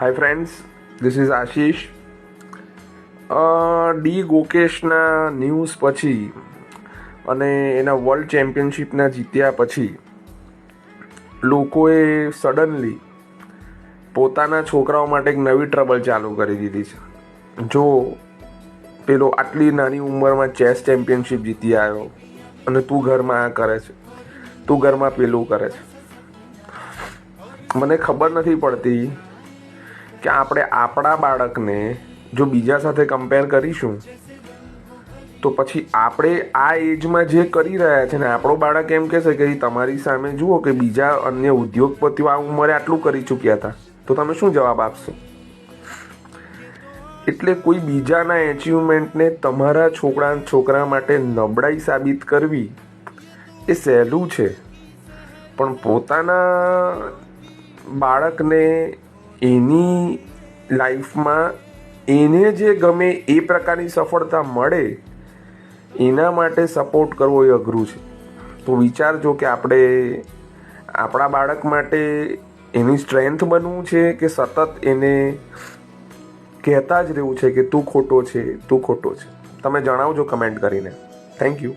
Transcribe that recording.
Hi friends this is Ashish D ગોકેશના news પછી અને એના વર્લ્ડ ચેમ્પિયનશિપના જીત્યા પછી લોકોએ સડનલી પોતાના છોકરાઓ માટે એક નવી ટ્રબલ ચાલુ કરી દીધી છે. જો પેલો આટલી નાની ઉંમરમાં ચેસ ચેમ્પિયનશિપ જીતી આવ્યો અને તું ઘરમાં આ કરે છે, તું ઘરમાં પેલું કરે છે. મને ખબર નથી પડતી કે આપણે આપણા બાળકને જો બીજા સાથે કમ્પેર કરીશું, તો પછી આપણે આ એજમાં જે કરી રહ્યા છે ને, આપણો બાળક એમ કહેશે કે તમારી સામે જુઓ કે બીજા અન્ય ઉદ્યોગપતિઓ આ ઉંમરે આટલું કરી ચૂક્યા હતા. તો તમે શું જવાબ આપશો? એટલે કોઈ બીજાના એચિવમેન્ટને તમારા છોકરા છોકરા માટે નબળાઈ સાબિત કરવી એ સહેલું છે. પણ પોતાના બાળકને એની લાઈફમાં એને જે ગમે એ પ્રકારની સફળતા મળે, એના માટે સપોર્ટ કરવો એ અઘરું છે. તો વિચારજો કે આપણે, આપણા બાળક માટે એની સ્ટ્રેન્થ બનવું છે કે સતત એને કહેતા જ રહેવું છે કે તું ખોટો છે, તું ખોટો છે? તમે જણાવજો કમેન્ટ કરીને. Thank you